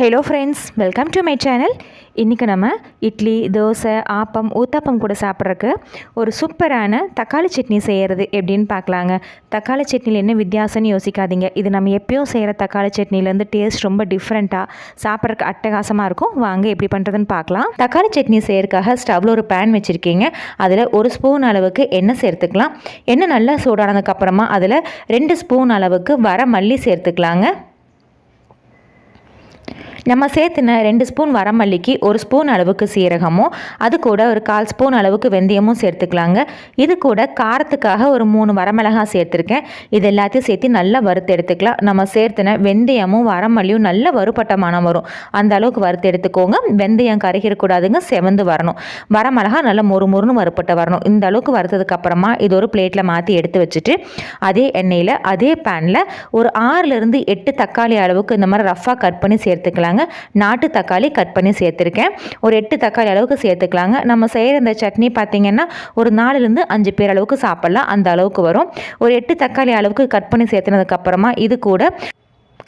Hello friends welcome to my channel இன்றைக்கி நம்ம இட்லி தோசை ஆப்பம் ஊத்தாப்பம் கூட சாப்பிட்றக்கு ஒரு சூப்பரான தக்காளி சட்னி செய்கிறது எப்படின்னு பார்க்கலாங்க. தக்காளி சட்னியில் என்ன வித்தியாசம்னு யோசிக்காதீங்க. இது நம்ம எப்பயும் செய்கிற தக்காளி சட்னிலேருந்து டேஸ்ட் ரொம்ப டிஃப்ரெண்ட்டாக சாப்பிட்றக்கு அட்டகாசமாக இருக்கும். வாங்க எப்படி பண்ணுறதுன்னு பார்க்கலாம். தக்காளி சட்னி செய்யறதுக்காக ஸ்டவ்வில் ஒரு பேன் வச்சுருக்கீங்க. அதில் ஒரு ஸ்பூன் அளவுக்கு எண்ணெய் சேர்த்துக்கலாம். எண்ணெய் நல்லா சூடானதுக்கப்புறமா அதில் ரெண்டு ஸ்பூன் அளவுக்கு வர மல்லி சேர்த்துக்கலாங்க. நம்ம சேர்த்துன ரெண்டு ஸ்பூன் வரமல்லிக்கு ஒரு ஸ்பூன் அளவுக்கு சீரகமும் அது கூட ஒரு கால் ஸ்பூன் அளவுக்கு வெந்தயமும் சேர்த்துக்கலாங்க. இது கூட காரத்துக்காக ஒரு மூணு வரமிளகாய் சேர்த்துருக்கேன். இது எல்லாத்தையும் சேர்த்து நல்லா வறுத்து எடுத்துக்கலாம். நம்ம சேர்த்துன வெந்தயமும் வரமல்லியும் நல்ல வறுபட்ட மனம் வரும். அந்த அளவுக்கு வறுத்து எடுத்துக்கோங்க. வெந்தயம் கருகிடக்கூடாதுங்க. செவந்து வரணும். வரமிளகா நல்லா மொறு மொறுன்னு வறுப்பட்ட வரணும். இந்த அளவுக்கு வறுத்ததுக்கு அப்புறமா இது ஒரு பிளேட்டில் மாற்றி எடுத்து வச்சுட்டு அதே எண்ணெயில் அதே பேனில் ஒரு ஆறுலேருந்து எட்டு தக்காளி அளவுக்கு இந்த மாதிரி ரஃபாக கட் பண்ணி சேர்த்துக்கலாம். சேர்த்துக்கலாங்க. நாட்டு தக்காளி கட் பண்ணி சேர்த்துருக்கேன். ஒரு எட்டு தக்காளி அளவுக்கு சேர்த்துக்கலாங்க. நம்ம செய்கிற இந்த சட்னி பார்த்திங்கன்னா ஒரு நாலுலேருந்து அஞ்சு பேர் அளவுக்கு சாப்பிட்லாம். அந்த அளவுக்கு வரும். ஒரு எட்டு தக்காளி அளவுக்கு கட் பண்ணி சேர்த்துனதுக்கப்புறமா இது கூட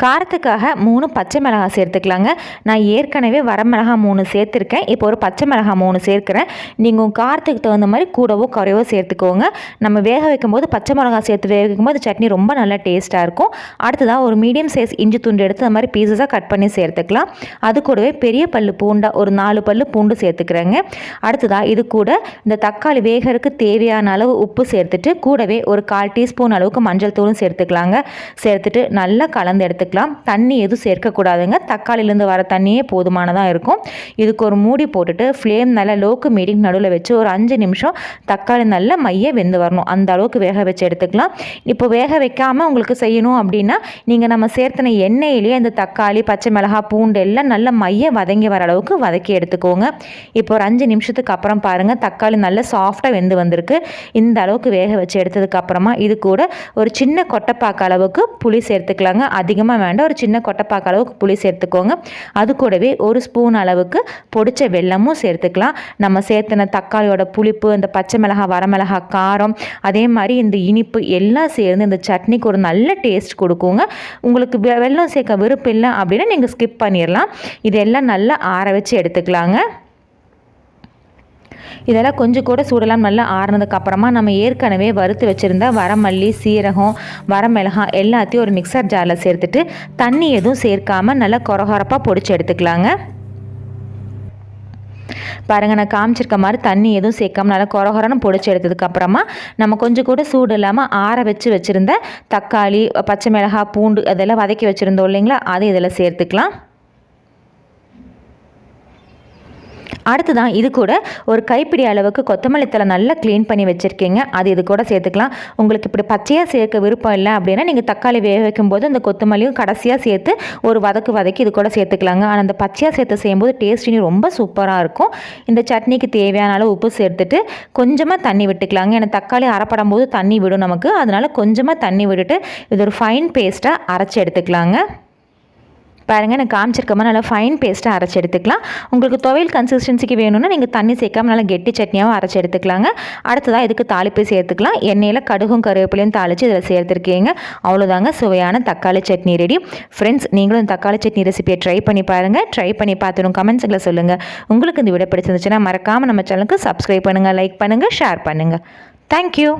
காரத்துக்காக மூணு பச்சை மிளகாய் சேர்த்துக்கலாங்க. நான் ஏற்கனவே வரமிளகாய் மூணு சேர்த்துருக்கேன். இப்போ ஒரு பச்சை மிளகாய் மூணு சேர்க்குறேன். நீங்கள் காரத்துக்கு தகுந்த மாதிரி கூடவோ குறைவோ சேர்த்துக்கோங்க. நம்ம வேக வைக்கும்போது பச்சை மிளகாய் சேர்த்து வேக வைக்கும்போது சட்னி ரொம்ப நல்லா டேஸ்ட்டாக இருக்கும். அடுத்ததாக ஒரு மீடியம் சைஸ் இஞ்சி துண்டு எடுத்து அந்த மாதிரி பீசஸாக கட் பண்ணி சேர்த்துக்கலாம். அது கூடவே பெரிய பல்லு பூண்டாக ஒரு நாலு பல்லு பூண்டு சேர்த்துக்கிறேங்க. அடுத்ததாக இது கூட இந்த தக்காளி வேகருக்கு தேவையான அளவு உப்பு சேர்த்துட்டு கூடவே ஒரு கால் டீஸ்பூன் அளவுக்கு மஞ்சள் தூளும் சேர்த்துக்கலாங்க. சேர்த்துட்டு நல்லா கலந்து எடுத்து சேர்க்கலாம். தண்ணி எதுவும் சேர்க்கக்கூடாதுங்க. தக்காளிலேருந்து வர தண்ணியே போதுமானதாக இருக்கும். இதுக்கு ஒரு மூடி போட்டுட்டு ஃப்ளேம் நல்லா லோக்கு மீடியம் நடுவில் வச்சு ஒரு அஞ்சு நிமிஷம் தக்காளி நல்லா மைய வெந்து வரணும். அந்த அளவுக்கு வேக வச்சு எடுத்துக்கலாம். இப்போ வேக வைக்காமல் உங்களுக்கு செய்யணும் அப்படின்னா நீங்கள் நம்ம சேர்த்தின எண்ணெயிலேயே இந்த தக்காளி பச்சை மிளகாய் பூண்டு எல்லாம் நல்லா மைய வதங்கி வர அளவுக்கு வதக்கி எடுத்துக்கோங்க. இப்போ ஒரு அஞ்சு நிமிஷத்துக்கு அப்புறம் பாருங்கள் தக்காளி நல்லா சாஃப்டாக வெந்து வந்திருக்கு. இந்த அளவுக்கு வேக வச்சு எடுத்ததுக்கு அப்புறமா இது கூட ஒரு சின்ன கொட்டைப்பாக்க அளவுக்கு புளி சேர்த்துக்கலாங்க. அதிகமாக வேண்டாம். ஒரு சின்ன கொட்டைப்பாக்க அளவுக்கு புளி சேர்த்துக்கோங்க. அது கூடவே ஒரு ஸ்பூன் அளவுக்கு பொடிச்ச வெள்ளமும் சேர்த்துக்கலாம். நம்ம சேர்த்துன தக்காளியோட புளிப்பு இந்த பச்சை மிளகா வரமிளகா காரம் அதே மாதிரி இந்த இனிப்பு எல்லாம் சேர்ந்து இந்த சட்னிக்கு ஒரு நல்ல டேஸ்ட் கொடுக்குங்க. உங்களுக்கு வெள்ளம் சேர்க்க விருப்பம் இல்லை அப்படின்னா நீங்கள் ஸ்கிப் பண்ணிடலாம் இதெல்லாம் நல்லா ஆற வச்சு எடுத்துக்கலாங்க. இதெல்லாம் கொஞ்சம் கூட சூடலாம் நல்லா ஆறுனதுக்கப்புறமா நம்ம ஏற்கனவே வறுத்து வச்சுருந்த வரமல்லி சீரகம் வரமிளகாய் எல்லாத்தையும் ஒரு மிக்சர் ஜாரில் சேர்த்துட்டு தண்ணி எதுவும் சேர்க்காமல் நல்லா கொரகொரப்பாக பொடிச்சு எடுத்துக்கலாங்க. பாருங்கள் நான் காமிச்சிருக்க மாதிரி தண்ணி எதுவும் சேர்க்காம நல்லா கொரகொரன்னு பொடிச்சு எடுத்ததுக்கப்புறமா நம்ம கொஞ்சம் கூட சூடு இல்லாமல் ஆற வச்சு வச்சுருந்த தக்காளி பச்சை மிளகாய் பூண்டு அதெல்லாம் வதக்கி வச்சுருந்தோம் இல்லைங்களா? அதை இதில் சேர்த்துக்கலாம். அடுத்து தான் இது கூட ஒரு கைப்பிடி அளவுக்கு கொத்தமல்லி தலை நல்லா க்ளீன் பண்ணி வச்சுருக்கீங்க. அது இது கூட சேர்த்துக்கலாம். உங்களுக்கு இப்படி பச்சையாக சேர்க்க விருப்பம் இல்லை அப்படின்னா நீங்கள் தக்காளி வேக வைக்கும்போது அந்த கொத்தமல்லியும் கடைசியாக சேர்த்து ஒரு வதக்கு வதக்கி இது கூட சேர்த்துக்கலாங்க. ஆனால் அந்த பச்சையாக சேர்த்து செய்யும்போது டேஸ்ட் ரொம்ப சூப்பராக இருக்கும். இந்த சட்னிக்கு தேவையான அளவு உப்பு சேர்த்துட்டு கொஞ்சமாக தண்ணி விட்டுக்கலாங்க. ஏன்னா தக்காளி அரைப்படும் போது தண்ணி விடும் நமக்கு. அதனால் கொஞ்சமாக தண்ணி விட்டுட்டு இது ஒரு ஃபைன் பேஸ்ட்டாக அரைச்சி எடுத்துக்கலாங்க. பாருங்கள் நான் காமிச்சிருக்கமா நல்லா ஃபைன் பேஸ்ட்டாக அரைச்சி எடுத்துக்கலாம். உங்களுக்கு துவையல் கன்சிஸ்டன்சிக்கு வேணும்னா நீங்கள் தண்ணி சேர்க்காம நல்லா கெட்டி சட்னியாகவும் அரைச்சி எடுத்துக்கலாங்க. அடுத்ததாக இதுக்கு தாளிப்பு சேர்த்துக்கலாம். எண்ணெயில் கடுகும் கருவேப்பிலையும் தாளித்து இதில் சேர்த்துருக்கீங்க. அவ்வளோதாங்க சுவையான தக்காளி சட்னி ரெடி ஃப்ரெண்ட்ஸ் நீங்களும் தக்காளி சட்னி ரெசிபியை ட்ரை பண்ணி பாருங்கள் ட்ரை பண்ணி பார்த்துடும் கமெண்ட்ஸில் சொல்லுங்கள் உங்களுக்கு இந்த விட பிடிச்சிருந்துச்சுன்னா மறக்காமல் நம்ம சேனலுக்கு சப்ஸ்கிரைப் பண்ணுங்கள் லைக் பண்ணுங்கள் ஷேர் பண்ணுங்கள் தேங்க்யூ